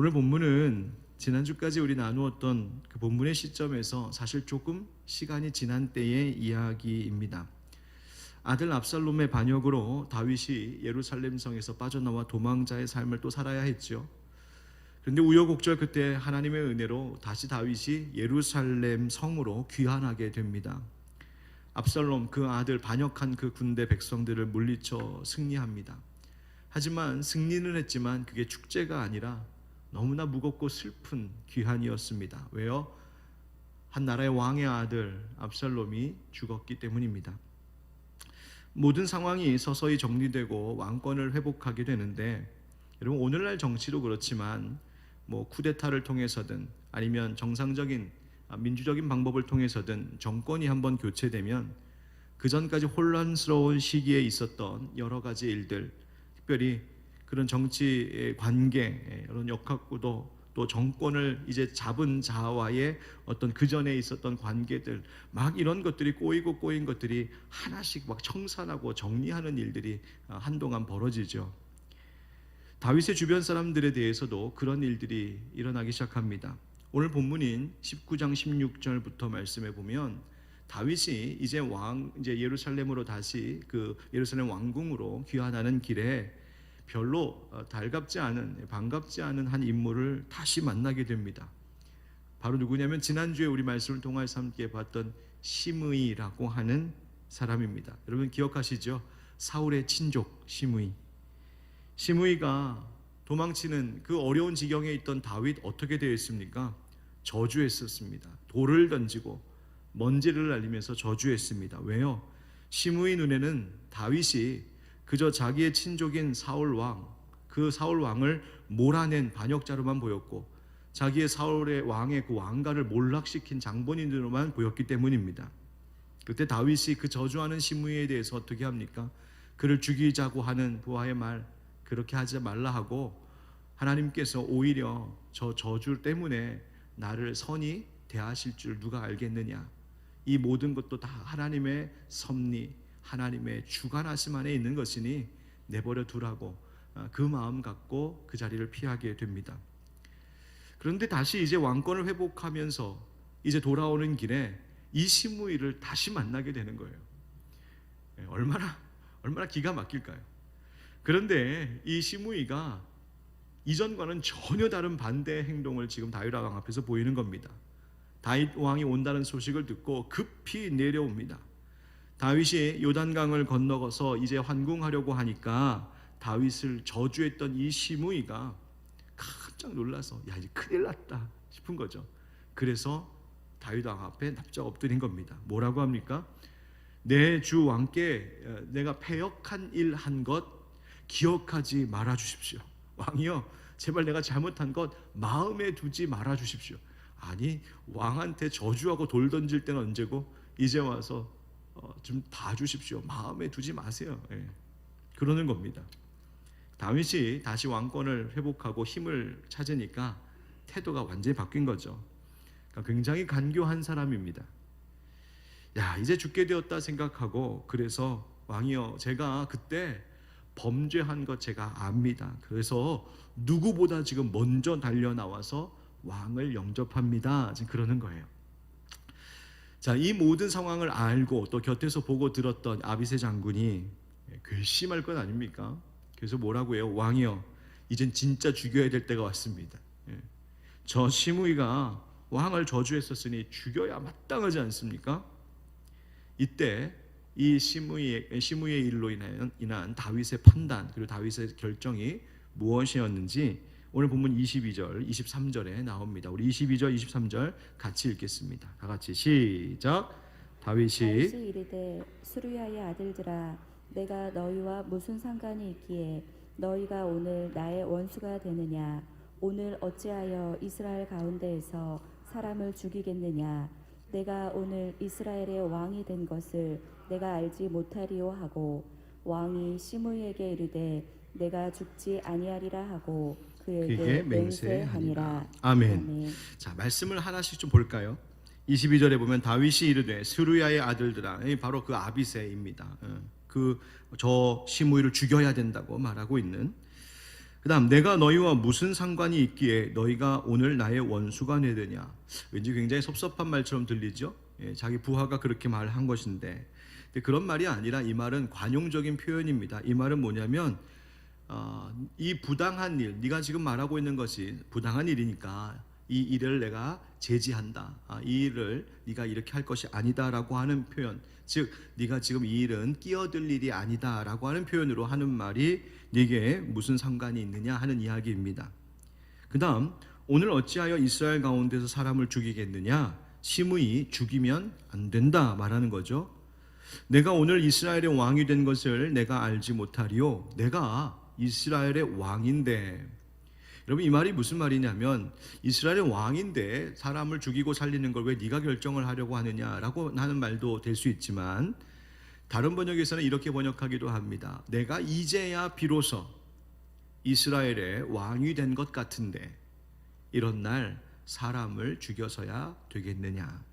오늘 본문은 지난주까지 우리 나누었던 그 본문의 시점에서 사실 조금 시간이 지난 때의 이야기입니다. 아들 압살롬의 반역으로 다윗이 예루살렘 성에서 빠져나와 도망자의 삶을 또 살아야 했죠. 그런데 우여곡절 그때 하나님의 은혜로 다시 다윗이 예루살렘 성으로 귀환하게 됩니다. 압살롬 그 아들 반역한 그 군대 백성들을 물리쳐 승리합니다. 하지만 승리는 했지만 그게 축제가 아니라 너무나 무겁고 슬픈 귀환이었습니다. 왜요? 한 나라의 왕의 아들 압살롬이 죽었기 때문입니다. 모든 상황이 서서히 정리되고 왕권을 회복하게 되는데 여러분 오늘날 정치도 그렇지만 뭐 쿠데타를 통해서든 아니면 정상적인 아, 민주적인 방법을 통해서든 정권이 한번 교체되면 그 전까지 혼란스러운 시기에 있었던 여러 가지 일들, 특별히 그런 정치의 관계, 이런 역학구도 또 정권을 이제 잡은 자와의 어떤 그 전에 있었던 관계들, 막 이런 것들이 꼬이고 꼬인 것들이 하나씩 막 청산하고 정리하는 일들이 아, 한동안 벌어지죠. 다윗의 주변 사람들에 대해서도 그런 일들이 일어나기 시작합니다. 오늘 본문인 19장 16절부터 말씀해 보면 다윗이 이제 왕 이제 예루살렘으로 다시 그 예루살렘 왕궁으로 귀환하는 길에 별로 어, 달갑지 않은 반갑지 않은 한 인물을 다시 만나게 됩니다. 바로 누구냐면 지난주에 우리 말씀을 통해서 함께 봤던 시므이라고 하는 사람입니다. 여러분 기억하시죠? 사울의 친족 시므이. 시므이가 도망치는 그 어려운 지경에 있던 다윗 어떻게 되었습니까? 저주했었습니다. 돌을 던지고 먼지를 날리면서 저주했습니다. 왜요? 시므이 눈에는 다윗이 그저 자기의 친족인 사울 왕, 그 사울 왕을 몰아낸 반역자로만 보였고 자기의 사울의 왕의 그 왕가를 몰락시킨 장본인으로만 보였기 때문입니다. 그때 다윗이 그 저주하는 시므이에 대해서 어떻게 합니까? 그를 죽이자고 하는 부하의 말 그렇게 하지 말라 하고 하나님께서 오히려 저 저주 때문에 나를 선히 대하실 줄 누가 알겠느냐? 이 모든 것도 다 하나님의 섭리, 하나님의 주관하심 안에 있는 것이니 내버려 두라고 아, 그 마음 갖고 그 자리를 피하게 됩니다. 그런데 다시 이제 왕권을 회복하면서 이제 돌아오는 길에 이 시므이를 다시 만나게 되는 거예요. 예, 얼마나 얼마나 기가 막힐까요? 그런데 이 시므이가 이전과는 전혀 다른 반대 행동을 지금 다윗 왕 앞에서 보이는 겁니다. 다윗 왕이 온다는 소식을 듣고 급히 내려옵니다. 다윗이 요단강을 건너가서 이제 환궁하려고 하니까 다윗을 저주했던 이 시므이가 깜짝 놀라서 야 이제 큰일 났다 싶은 거죠. 그래서 다윗 왕 앞에 납작 엎드린 겁니다. 뭐라고 합니까? 내 주 왕께 어, 내가 패역한 일 한 것 기억하지 말아 주십시오. 왕이여 제발 내가 잘못한 것 마음에 두지 말아 주십시오. 아니 왕한테 저주하고 돌 던질 때는 언제고 이제 와서 어, 좀 봐주십시오. 마음에 두지 마세요. 예. 그러는 겁니다. 다윗이 다시 왕권을 회복하고 힘을 찾으니까 태도가 완전히 바뀐 거죠. 그러니까 굉장히 간교한 사람입니다. 야 이제 죽게 되었다 생각하고 그래서 왕이여 제가 그때 범죄한 것 제가 압니다. 그래서 누구보다 지금 먼저 달려 나와서 왕을 영접합니다. 지금 그러는 거예요. 자, 이 모든 상황을 알고 또 곁에서 보고 들었던 아비세 장군이 괘씸할 것 아닙니까? 그래서 뭐라고 해요? 왕이여, 이젠 진짜 죽여야 될 때가 왔습니다. 예. 저 시므이가 왕을 저주했었으니 죽여야 마땅하지 않습니까? 이때 이 시므이의, 시므이의 일로 인한, 인한 다윗의 판단 그리고 다윗의 결정이 무엇이었는지 오늘 본문 22절, 23절에 나옵니다. 우리 22절, 23절 같이 읽겠습니다. 다 같이 시작. 다윗이 이르되 수르야의 아들들아 내가 너희와 무슨 상관이 있기에 너희가 오늘 나의 원수가 되느냐 오늘 어찌하여 이스라엘 가운데에서 사람을 죽이겠느냐 내가 오늘 이스라엘의 왕이 된 것을 내가 알지 못하리오 하고 왕이 시므이에게 이르되 내가 죽지 아니하리라 하고 그에게 맹세하니라. 아멘. 아멘. 자 말씀을 하나씩 좀 볼까요? 22절에 보면 다윗이 이르되 스루야의 아들들아 이 바로 그 아비세입니다. 그 저 시므이를 죽여야 된다고 말하고 있는 그다음 내가 너희와 무슨 상관이 있기에 너희가 오늘 나의 원수가 되느냐. 왠지 굉장히 섭섭한 말처럼 들리죠. 예, 자기 부하가 그렇게 말한 것인데 그런 말이 아니라 이 말은 관용적인 표현입니다. 이 말은 뭐냐면 어, 이 부당한 일, 네가 지금 말하고 있는 것이 부당한 일이니까 이 일을 내가 제지한다. 아, 이 일을 네가 이렇게 할 것이 아니다라고 하는 표현. 즉, 네가 지금 이 일은 끼어들 일이 아니다라고 하는 표현으로 하는 말이 네게 무슨 상관이 있느냐 하는 이야기입니다. 그다음 오늘 어찌하여 이스라엘 가운데서 사람을 죽이겠느냐? 심의 죽이면 안 된다 말하는 거죠. 내가 오늘 이스라엘의 왕이 된 것을 내가 알지 못하리요. 내가 이스라엘의 왕인데. 여러분 이 말이 무슨 말이냐면 이스라엘의 왕인데 사람을 죽이고 살리는 걸 왜 네가 결정을 하려고 하느냐라고 하는 말도 될 수 있지만 다른 번역에서는 이렇게 번역하기도 합니다. 내가 이제야 비로소 이스라엘의 왕이 된 것 같은데 이런 날 사람을 죽여서야 되겠느냐?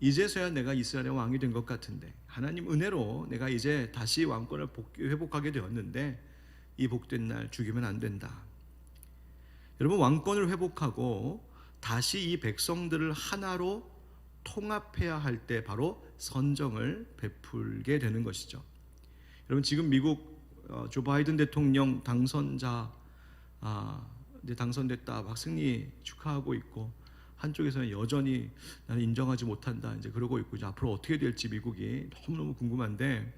음. 이제서야 내가 이스라엘의 왕이 된 것 같은데 하나님 은혜로 내가 이제 다시 왕권을 복- 회복하게 되었는데 이 복된 날 죽이면 안 된다. 여러분 왕권을 회복하고 다시 이 백성들을 하나로 통합해야 할 때 바로 선정을 베풀게 되는 것이죠. 여러분 지금 미국 어, 조 바이든 대통령 당선자 아, 당선됐다 막 승리 축하하고 있고 한쪽에서는 여전히 나는 인정하지 못한다 이제 그러고 있고 이제 앞으로 어떻게 될지 미국이 너무너무 궁금한데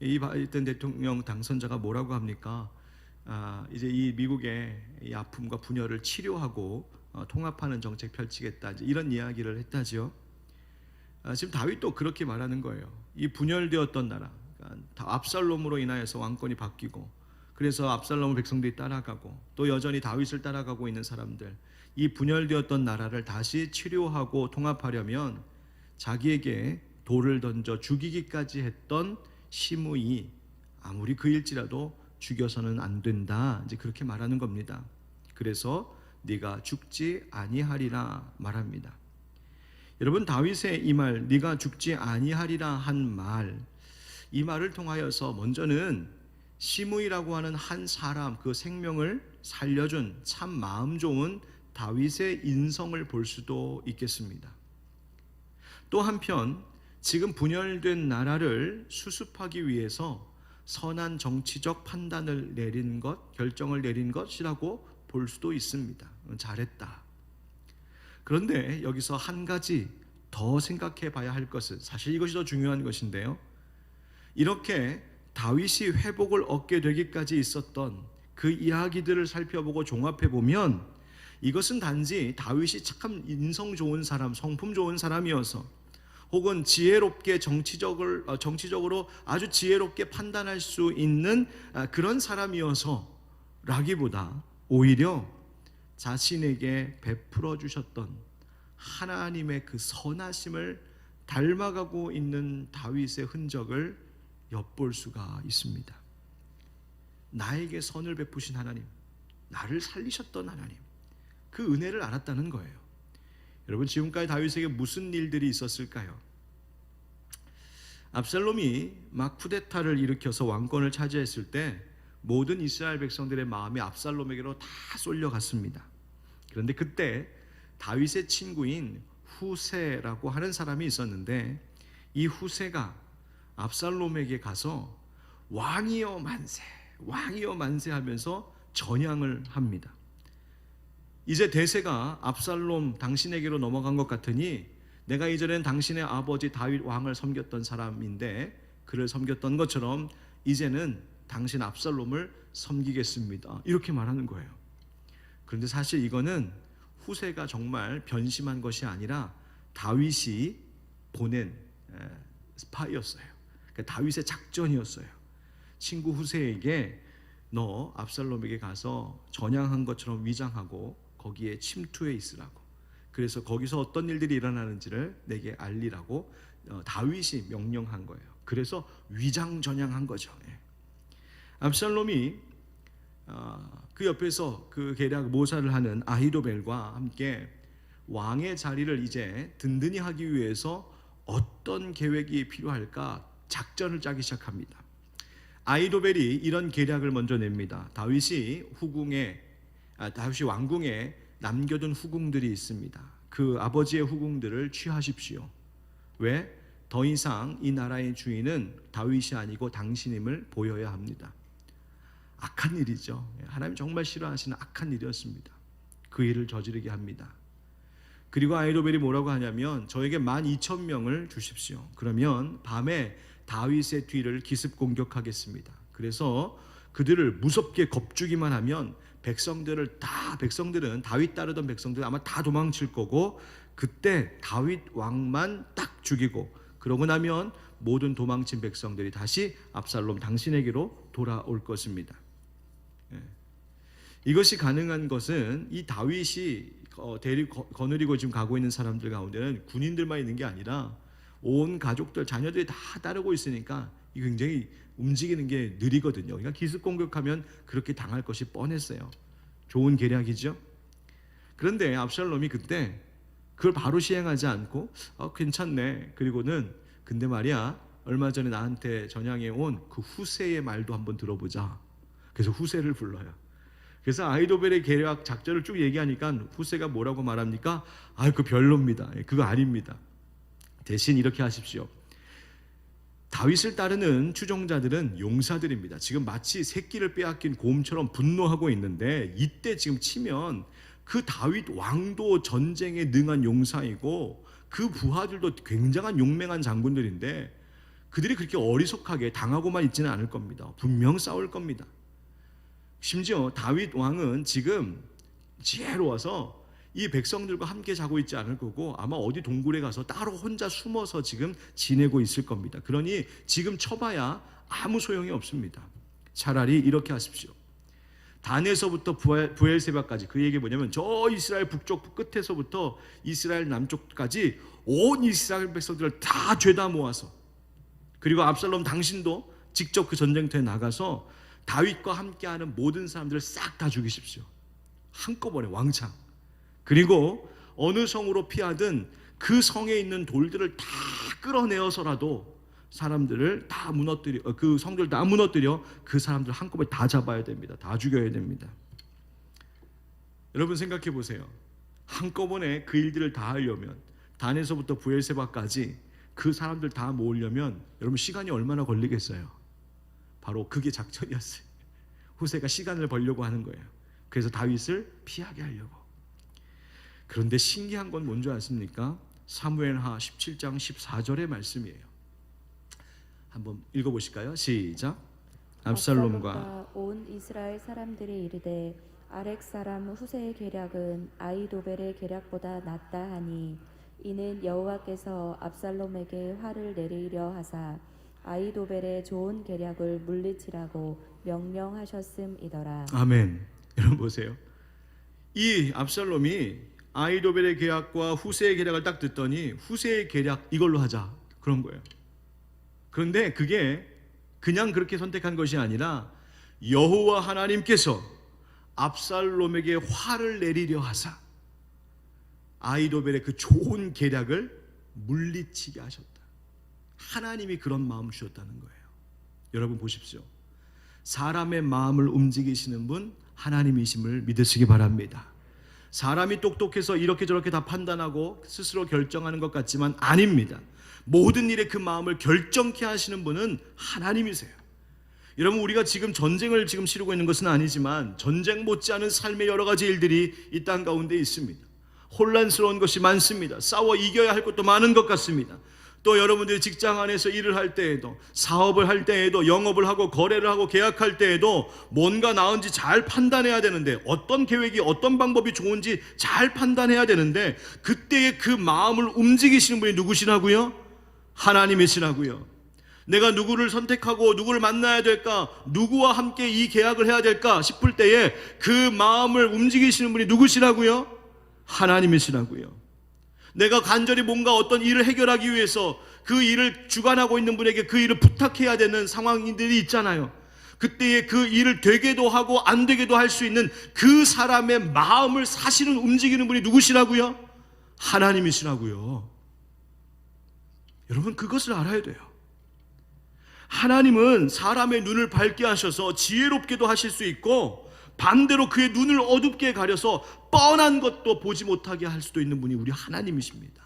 이 바이든 대통령 당선자가 뭐라고 합니까? 아, 이제 이 미국의 이 아픔과 분열을 치료하고 어, 통합하는 정책 펼치겠다 이제 이런 이야기를 했다지요. 아, 지금 다윗도 그렇게 말하는 거예요. 이 분열되었던 나라, 그러니까 다 압살롬으로 인하여서 왕권이 바뀌고, 그래서 압살롬을 백성들이 따라가고, 또 여전히 다윗을 따라가고 있는 사람들, 이 분열되었던 나라를 다시 치료하고 통합하려면 자기에게 돌을 던져 죽이기까지 했던 시므이 아무리 그일지라도 죽여서는 안 된다. 이제 그렇게 말하는 겁니다. 그래서 네가 죽지 아니하리라 말합니다. 여러분 다윗의 이 말 네가 죽지 아니하리라 한 말 이 말을 통하여서 먼저는 시므이라고 하는 한 사람 그 생명을 살려준 참 마음 좋은 다윗의 인성을 볼 수도 있겠습니다. 또 한편 지금 분열된 나라를 수습하기 위해서 선한 정치적 판단을 내린 것, 결정을 내린 것이라고 볼 수도 있습니다. 잘했다. 그런데 여기서 한 가지 더 생각해 봐야 할 것은 사실 이것이 더 중요한 것인데요. 이렇게 다윗이 회복을 얻게 되기까지 있었던 그 이야기들을 살펴보고 종합해 보면 이것은 단지 다윗이 참 인성 좋은 사람, 성품 좋은 사람이어서 혹은 지혜롭게 정치적을 어, 정치적으로 아주 지혜롭게 판단할 수 있는 아, 그런 사람이어서 라기보다 오히려 자신에게 베풀어 주셨던 하나님의 그 선하심을 닮아가고 있는 다윗의 흔적을 엿볼 수가 있습니다. 나에게 선을 베푸신 하나님, 나를 살리셨던 하나님, 그 은혜를 알았다는 거예요. 여러분 지금까지 다윗에게 무슨 일들이 있었을까요? 압살롬이 막 쿠데타를 일으켜서 왕권을 차지했을 때 모든 이스라엘 백성들의 마음이 압살롬에게로 다 쏠려갔습니다. 그런데 그때 다윗의 친구인 후세라고 하는 사람이 있었는데 이 후세가 압살롬에게 가서 왕이여 만세, 왕이여 만세 하면서 전향을 합니다. 이제 대세가 압살롬 당신에게로 넘어간 것 같으니 내가 이전엔 당신의 아버지 다윗 왕을 섬겼던 사람인데 그를 섬겼던 것처럼 이제는 당신 압살롬을 섬기겠습니다. 이렇게 말하는 거예요. 그런데 사실 이거는 후세가 정말 변심한 것이 아니라 다윗이 보낸 에, 스파이였어요. 그러니까 다윗의 작전이었어요. 친구 후세에게 너 압살롬에게 가서 전향한 것처럼 위장하고 거기에 침투해 있으라고. 그래서 거기서 어떤 일들이 일어나는지를 내게 알리라고 어, 다윗이 명령한 거예요. 그래서 위장 전향한 거죠. 예. 압살롬이 어, 그 옆에서 그 계략 모사를 하는 아히도벨과 함께 왕의 자리를 이제 든든히 하기 위해서 어떤 계획이 필요할까 작전을 짜기 시작합니다. 아이도벨이 이런 계략을 먼저 냅니다. 다윗이 후궁에 아, 다윗이 왕궁에 남겨둔 후궁들이 있습니다. 그 아버지의 후궁들을 취하십시오. 왜? 더 이상 이 나라의 주인은 다윗이 아니고 당신임을 보여야 합니다. 악한 일이죠. 하나님 정말 싫어하시는 악한 일이었습니다. 그 일을 저지르게 합니다. 그리고 아이도벨이 뭐라고 하냐면 저에게 만 이천 명을 주십시오. 그러면 밤에 다윗의 뒤를 기습 공격하겠습니다. 그래서 그들을 무섭게 겁주기만 하면 백성들을 다 백성들은 다윗 따르던 백성들 아마 다 도망칠 거고 그때 다윗 왕만 딱 죽이고 그러고 나면 모든 도망친 백성들이 다시 압살롬 당신에게로 돌아올 것입니다. 예. 이것이 가능한 것은 이 다윗이 어, 대리 거- 거느리고 지금 가고 있는 사람들 가운데는 군인들만 있는 게 아니라 온 가족들 자녀들이 다 따르고 있으니까 이 굉장히 움직이는 게 느리거든요. 그러니까 기습 공격하면 그렇게 당할 것이 뻔했어요. 좋은 계략이죠. 그런데 압살롬이 그때 그걸 바로 시행하지 않고 어, 괜찮네. 그리고는 근데 말이야 얼마 전에 나한테 전향해 온 그 후세의 말도 한번 들어보자. 그래서 후세를 불러요. 그래서 아이도벨의 계략 작전을 쭉 얘기하니까 후세가 뭐라고 말합니까? 아, 그 별로입니다. 예, 그거 아닙니다. 대신 이렇게 하십시오. 다윗을 따르는 추종자들은 용사들입니다. 지금 마치 새끼를 빼앗긴 곰처럼 분노하고 있는데 이때 지금 치면 그 다윗 왕도 전쟁에 능한 용사이고 그 부하들도 굉장한 용맹한 장군들인데 그들이 그렇게 어리석하게 당하고만 있지는 않을 겁니다. 분명 싸울 겁니다. 심지어 다윗 왕은 지금 지혜로워서 이 백성들과 함께 자고 있지 않을 거고 아마 어디 동굴에 가서 따로 혼자 숨어서 지금 지내고 있을 겁니다. 그러니 지금 쳐봐야 아무 소용이 없습니다. 차라리 이렇게 하십시오. 단에서부터 부엘- 부엘세바까지 그 얘기 뭐냐면 저 이스라엘 북쪽 끝에서부터 이스라엘 남쪽까지 온 이스라엘 백성들을 다 죄다 모아서 그리고 압살롬 당신도 직접 그 전쟁터에 나가서 다윗과 함께하는 모든 사람들을 싹 다 죽이십시오. 한꺼번에 왕창. 그리고 어느 성으로 피하든 그 성에 있는 돌들을 다 끌어내어서라도 사람들을 다 무너뜨려 어, 그 성들 다 무너뜨려 그 사람들 한꺼번에 다 잡아야 됩니다. 다 죽여야 됩니다. 여러분 생각해 보세요. 한꺼번에 그 일들을 다 하려면 단에서부터 부엘세바까지 그 사람들 다 모으려면 여러분 시간이 얼마나 걸리겠어요? 바로 그게 작전이었어요. 후세가 시간을 벌려고 하는 거예요. 그래서 다윗을 피하게 하려고. 그런데 신기한 건 뭔지 아십니까? 사무엘하 17장 14절의 말씀이에요. 한번 읽어 보실까요? 시작. 압살롬과 압살롬과 온 이스라엘 사람들이 이르되 아렉 사람 후세의 계략은 아이도벨의 계략보다 낫다 하니 이는 여호와께서 압살롬에게 화를 내리려 하사 아이도벨의 좋은 계략을 물리치라고 명령하셨음이더라. 아멘. 여러분 보세요. 이 압살롬이 아이도벨의 계략과 후세의 계략을 딱 듣더니 후세의 계략 이걸로 하자 그런 거예요. 그런데 그게 그냥 그렇게 선택한 것이 아니라 여호와 하나님께서 압살롬에게 화를 내리려 하사 아이도벨의 그 좋은 계략을 물리치게 하셨다. 하나님이 그런 마음 주셨다는 거예요. 여러분 보십시오. 사람의 마음을 움직이시는 분 하나님이심을 믿으시기 바랍니다. 사람이 똑똑해서 이렇게 저렇게 다 판단하고 스스로 결정하는 것 같지만 아닙니다. 모든 일에 그 마음을 결정케 하시는 분은 하나님이세요. 여러분 우리가 지금 전쟁을 지금 치르고 있는 것은 아니지만 전쟁 못지않은 삶의 여러 가지 일들이 이 땅 가운데 있습니다. 혼란스러운 것이 많습니다. 싸워 이겨야 할 것도 많은 것 같습니다. 또 여러분들이 직장 안에서 일을 할 때에도 사업을 할 때에도 영업을 하고 거래를 하고 계약할 때에도 뭔가 나은지 잘 판단해야 되는데 어떤 계획이 어떤 방법이 좋은지 잘 판단해야 되는데 그때의 그 마음을 움직이시는 분이 누구시라고요? 하나님이시라고요. 내가 누구를 선택하고 누구를 만나야 될까? 누구와 함께 이 계약을 해야 될까? 싶을 때에 그 마음을 움직이시는 분이 누구시라고요? 하나님이시라고요. 내가 간절히 뭔가 어떤 일을 해결하기 위해서 그 일을 주관하고 있는 분에게 그 일을 부탁해야 되는 상황들이 있잖아요. 그때에 그 일을 되게도 하고 안 되게도 할 수 있는 그 사람의 마음을 사실은 움직이는 분이 누구시라고요? 하나님이시라고요. 여러분 그것을 알아야 돼요. 하나님은 사람의 눈을 밝게 하셔서 지혜롭게도 하실 수 있고 반대로 그의 눈을 어둡게 가려서 뻔한 것도 보지 못하게 할 수도 있는 분이 우리 하나님이십니다.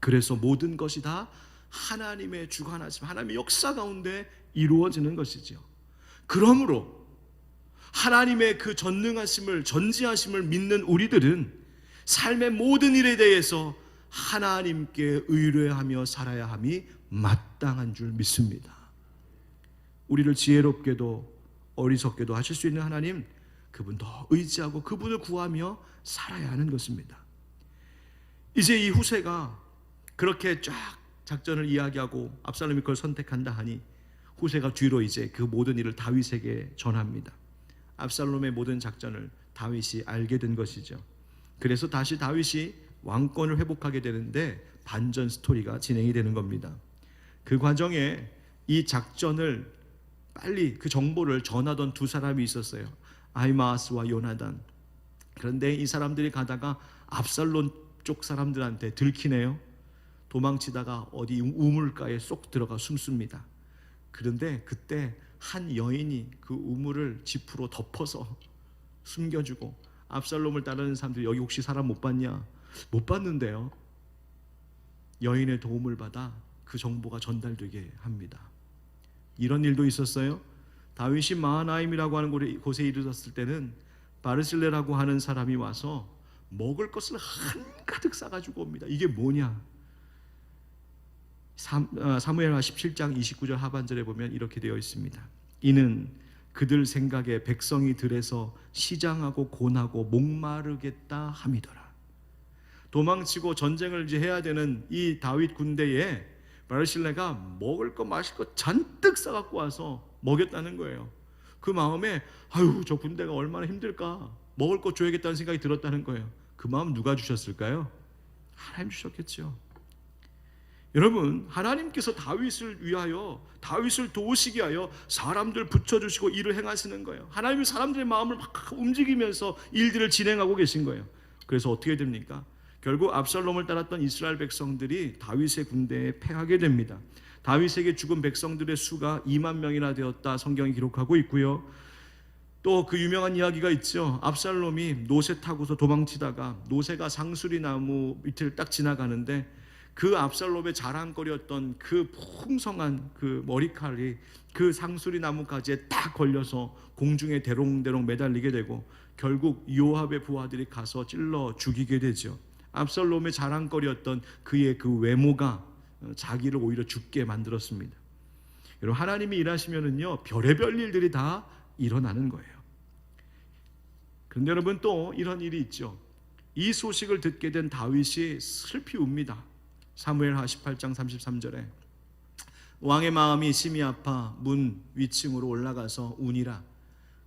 그래서 모든 것이 다 하나님의 주관하심, 하나님의 역사 가운데 이루어지는 것이지요. 그러므로 하나님의 그 전능하심을 전지하심을 믿는 우리들은 삶의 모든 일에 대해서 하나님께 의뢰하며 살아야 함이 마땅한 줄 믿습니다. 우리를 지혜롭게도 어리석게도 하실 수 있는 하나님 그분 더 의지하고 그분을 구하며 살아야 하는 것입니다. 이제 이 후세가 그렇게 쫙 작전을 이야기하고 압살롬이 그걸 선택한다 하니 후세가 뒤로 이제 그 모든 일을 다윗에게 전합니다. 압살롬의 모든 작전을 다윗이 알게 된 것이죠. 그래서 다시 다윗이 왕권을 회복하게 되는데 반전 스토리가 진행이 되는 겁니다. 그 과정에 이 작전을 빨리 그 정보를 전하던 두 사람이 있었어요. 아이마스와 요나단. 그런데 이 사람들이 가다가 압살론 쪽 사람들한테 들키네요. 도망치다가 어디 우물가에 쏙 들어가 숨습니다. 그런데 그때 한 여인이 그 우물을 지프로 덮어서 숨겨주고 압살롬을 따르는 사람들이 여기 혹시 사람 못 봤냐? 못 봤는데요. 여인의 도움을 받아 그 정보가 전달되게 합니다. 이런 일도 있었어요. 다윗이 마하나임이라고 하는 곳에- 이르렀을 때는 바르실레라고 하는 사람이 와서 먹을 것을 한가득 싸가지고 옵니다. 이게 뭐냐? 삼- 어, 사무엘하 17장 29절 하반절에 보면 이렇게 되어 있습니다. 이는 그들 생각에 백성이 들에서 시장하고 곤하고 목마르겠다 함이더라. 도망치고 전쟁을 이제 해야 되는 이 다윗 군대에 바르실레가 먹을 거 마실 거 잔뜩 싸갖고 와서 먹였다는 거예요. 그 마음에 아유 저 군대가 얼마나 힘들까 먹을 거 줘야겠다는 생각이 들었다는 거예요. 그 마음 누가 주셨을까요? 하나님 주셨겠죠. 여러분 하나님께서 다윗을 위하여 다윗을 도우시게 하여 사람들 붙여주시고 일을 행하시는 거예요. 하나님이 사람들의 마음을 막 움직이면서 일들을 진행하고 계신 거예요. 그래서 어떻게 됩니까? 결국 압살롬을 따랐던 이스라엘 백성들이 다윗의 군대에 패하게 됩니다. 다윗에게 죽은 백성들의 수가 2만 명이나 되었다 성경이 기록하고 있고요. 또 그 유명한 이야기가 있죠. 압살롬이 노새 타고서 도망치다가 노새가 상수리 나무 밑을 딱 지나가는데 그 압살롬의 자랑거리였던 그 풍성한 그 머리칼이 그 상수리 나무가지에 딱 걸려서 공중에 대롱대롱 매달리게 되고 결국 요압의 부하들이 가서 찔러 죽이게 되죠. 압살롬의 자랑거리였던 그의 그 외모가 어, 자기를 오히려 죽게 만들었습니다. 여러분 하나님이 일하시면은요 별의별 일들이 다 일어나는 거예요. 그런데 여러분 또 이런 일이 있죠. 이 소식을 듣게 된 다윗이 슬피 웁니다. 사무엘 하 18장 33절에 왕의 마음이 심히 아파 문 위층으로 올라가서 우니라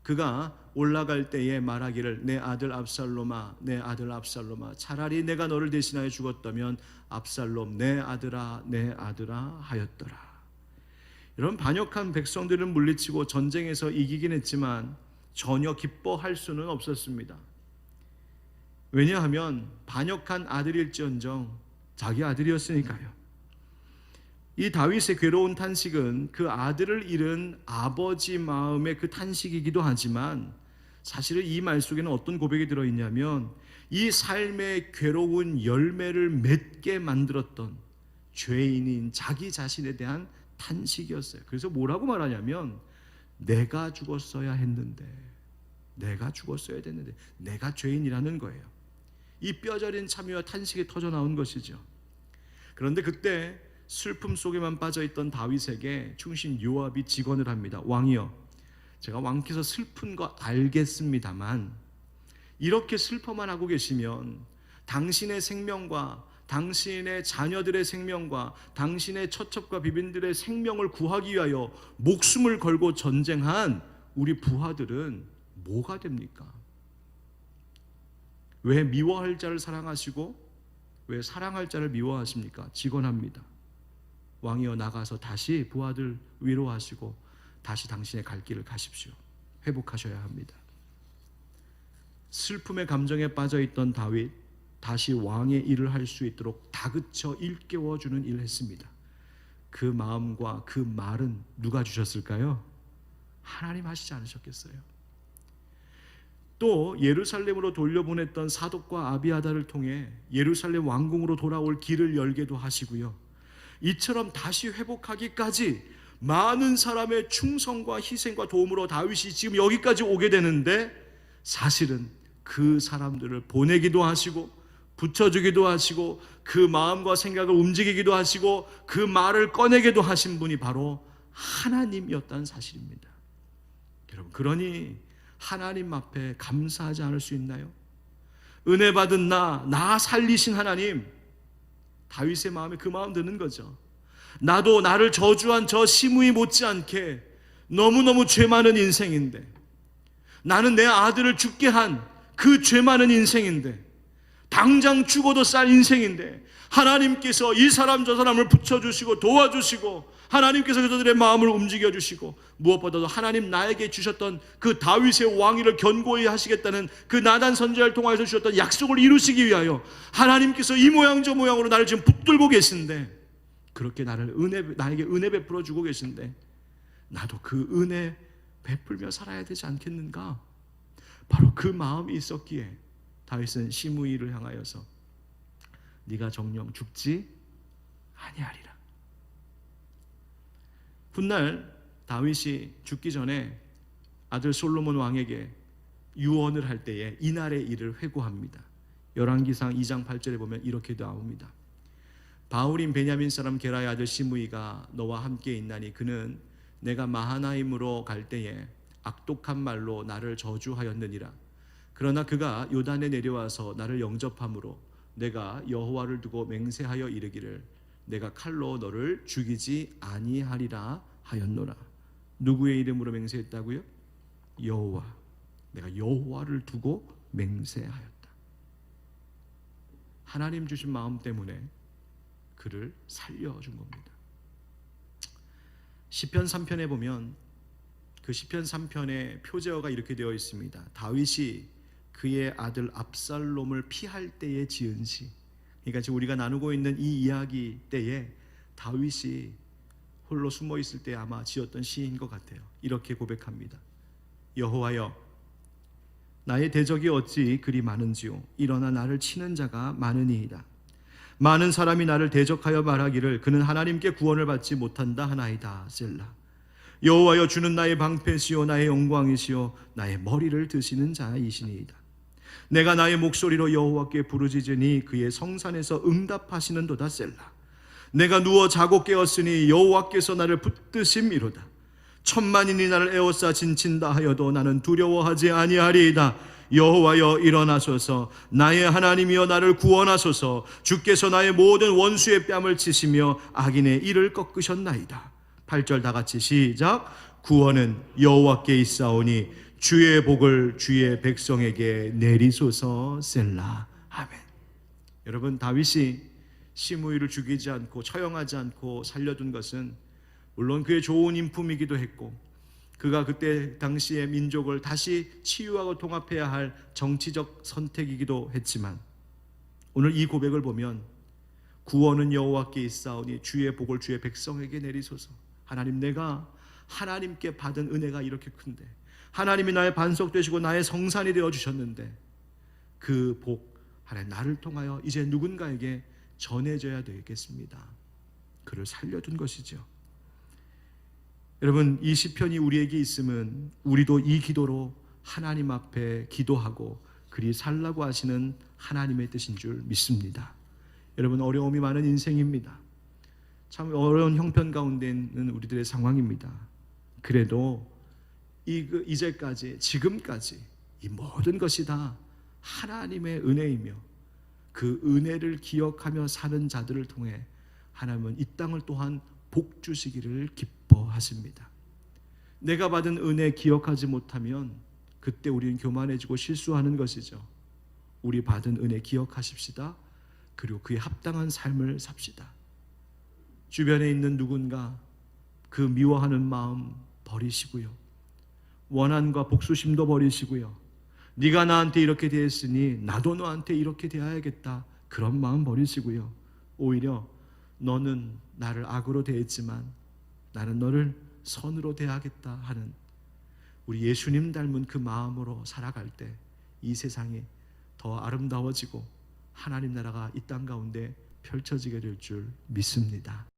그가 올라갈 때에 말하기를 내 아들 압살롬아 내 아들 압살롬아 차라리 내가 너를 대신하여 죽었다면 압살롬 내 아들아 내 아들아 하였더라 이런 반역한 백성들을 물리치고 전쟁에서 이기긴 했지만 전혀 기뻐할 수는 없었습니다 왜냐하면 반역한 아들일지언정 자기 아들이었으니까요. 이 다윗의 괴로운 탄식은 그 아들을 잃은 아버지 마음의 그 탄식이기도 하지만 사실은 이 말 속에는 어떤 고백이 들어 있냐면 이 삶의 괴로운 열매를 맺게 만들었던 죄인인 자기 자신에 대한 탄식이었어요. 그래서 뭐라고 말하냐면 내가 죽었어야 했는데 내가 죽었어야 됐는데 내가 죄인이라는 거예요. 이 뼈저린 참여와 탄식이 터져 나온 것이죠. 그런데 그때 슬픔 속에만 빠져 있던 다윗에게 충신 요압이 직언을 합니다. 왕이여, 제가 왕께서 슬픈 거 알겠습니다만 이렇게 슬퍼만 하고 계시면 당신의 생명과 당신의 자녀들의 생명과 당신의 처첩과 비빈들의 생명을 구하기 위하여 목숨을 걸고 전쟁한 우리 부하들은 뭐가 됩니까? 왜 미워할 자를 사랑하시고 왜 사랑할 자를 미워하십니까? 직언합니다. 왕이여 나가서 다시 부하들 위로하시고 다시 당신의 갈 길을 가십시오. 회복하셔야 합니다. 슬픔의 감정에 빠져 있던 다윗 다시 왕의 일을 할 수 있도록 다그쳐 일깨워 주는 일을 했습니다. 그 마음과 그 말은 누가 주셨을까요? 하나님 하시지 않으셨겠어요? 또 예루살렘으로 돌려보냈던 사독과 아비아다를 통해 예루살렘 왕궁으로 돌아올 길을 열게도 하시고요. 이처럼 다시 회복하기까지 많은 사람의 충성과 희생과 도움으로 다윗이 지금 여기까지 오게 되는데 사실은 그 사람들을 보내기도 하시고 붙여주기도 하시고 그 마음과 생각을 움직이기도 하시고 그 말을 꺼내기도 하신 분이 바로 하나님이었다는 사실입니다. 여러분 그러니 하나님 앞에 감사하지 않을 수 있나요? 은혜 받은 나, 나 살리신 하나님 다윗의 마음에 그 마음 드는 거죠. 나도 나를 저주한 저 시므이 못지않게 너무너무 죄 많은 인생인데 나는 내 아들을 죽게 한 그 죄 많은 인생인데 당장 죽어도 쌀 인생인데 하나님께서 이 사람 저 사람을 붙여주시고 도와주시고 하나님께서 그들의 마음을 움직여 주시고 무엇보다도 하나님 나에게 주셨던 그 다윗의 왕위를 견고히 하시겠다는 그 나단 선지자를 통하여서 주셨던 약속을 이루시기 위하여 하나님께서 이 모양 저 모양으로 나를 지금 붙들고 계신데 그렇게 나를 은혜 나에게 은혜 베풀어 주고 계신데 나도 그 은혜 베풀며 살아야 되지 않겠는가? 바로 그 마음이 있었기에 다윗은 시므이를 향하여서 네가 정령 죽지 아니하리라. 훗날 다윗이 죽기 전에 아들 솔로몬 왕에게 유언을 할 때에 이날의 일을 회고합니다. 열왕기상 2장 8절에 보면 이렇게 나옵니다. 바울인 베냐민 사람 게라의 아들 시므이가 너와 함께 있나니 그는 내가 마하나임으로 갈 때에 악독한 말로 나를 저주하였느니라. 그러나 그가 요단에 내려와서 나를 영접함으로 내가 여호와를 두고 맹세하여 이르기를 내가 칼로 너를 죽이지 아니하리라 하였노라. 누구의 이름으로 맹세했다고요? 여호와. 내가 여호와를 두고 맹세하였다. 하나님 주신 마음 때문에 그를 살려준 겁니다. 시편 3편에 보면 그 시편 3편의 표제어가 이렇게 되어 있습니다. 다윗이 그의 아들 압살롬을 피할 때에 지은 시. 그러니까 지금 우리가 나누고 있는 이 이야기 때에 다윗이 홀로 숨어 있을 때 아마 지었던 시인 것 같아요. 이렇게 고백합니다. 여호와여 나의 대적이 어찌 그리 많은지요 일어나 나를 치는 자가 많으니이다. 많은 사람이 나를 대적하여 말하기를 그는 하나님께 구원을 받지 못한다 하나이다 셀라. 여호와여 주는 나의 방패시요 나의 영광이시요 나의 머리를 드시는 자이시니이다. 내가 나의 목소리로 여호와께 부르짖으니 그의 성산에서 응답하시는도다 셀라. 내가 누워 자고 깨었으니 여호와께서 나를 붙드심이로다. 천만인이 나를 에워싸 진친다 하여도 나는 두려워하지 아니하리이다. 여호와여 일어나소서. 나의 하나님이여 나를 구원하소서. 주께서 나의 모든 원수의 뺨을 치시며 악인의 이를 꺾으셨나이다. 8절 다 같이 시작. 구원은 여호와께 있사오니 주의 복을 주의 백성에게 내리소서. 셀라. 아멘. 여러분 다윗이 시므이를 죽이지 않고 처형하지 않고 살려둔 것은 물론 그의 좋은 인품이기도 했고 그가 그때 당시의 민족을 다시 치유하고 통합해야 할 정치적 선택이기도 했지만 오늘 이 고백을 보면 구원은 여호와께 있사오니 주의 복을 주의 백성에게 내리소서 하나님 내가 하나님께 받은 은혜가 이렇게 큰데 하나님이 나의 반석 되시고 나의 성산이 되어 주셨는데 그 복 하나님 나를 통하여 이제 누군가에게 전해져야 되겠습니다. 그를 살려둔 것이죠. 여러분 이 시편이 우리에게 있으면 우리도 이 기도로 하나님 앞에 기도하고 그리 살라고 하시는 하나님의 뜻인 줄 믿습니다. 여러분 어려움이 많은 인생입니다. 참 어려운 형편 가운데 있는 우리들의 상황입니다. 그래도 이 그, 이제까지 지금까지 이 모든 것이 다 하나님의 은혜이며 그 은혜를 기억하며 사는 자들을 통해 하나님은 이 땅을 또한 복 주시기를 기뻐하십니다. 내가 받은 은혜 기억하지 못하면 그때 우리는 교만해지고 실수하는 것이죠. 우리 받은 은혜 기억하십시다. 그리고 그에 합당한 삶을 삽시다. 주변에 있는 누군가 그 미워하는 마음 버리시고요. 원한과 복수심도 버리시고요. 네가 나한테 이렇게 대했으니 나도 너한테 이렇게 대해야겠다. 그런 마음 버리시고요. 오히려 너는 나를 악으로 대했지만 나는 너를 선으로 대하겠다 하는 우리 예수님 닮은 그 마음으로 살아갈 때 이 세상이 더 아름다워지고 하나님 나라가 이 땅 가운데 펼쳐지게 될 줄 믿습니다.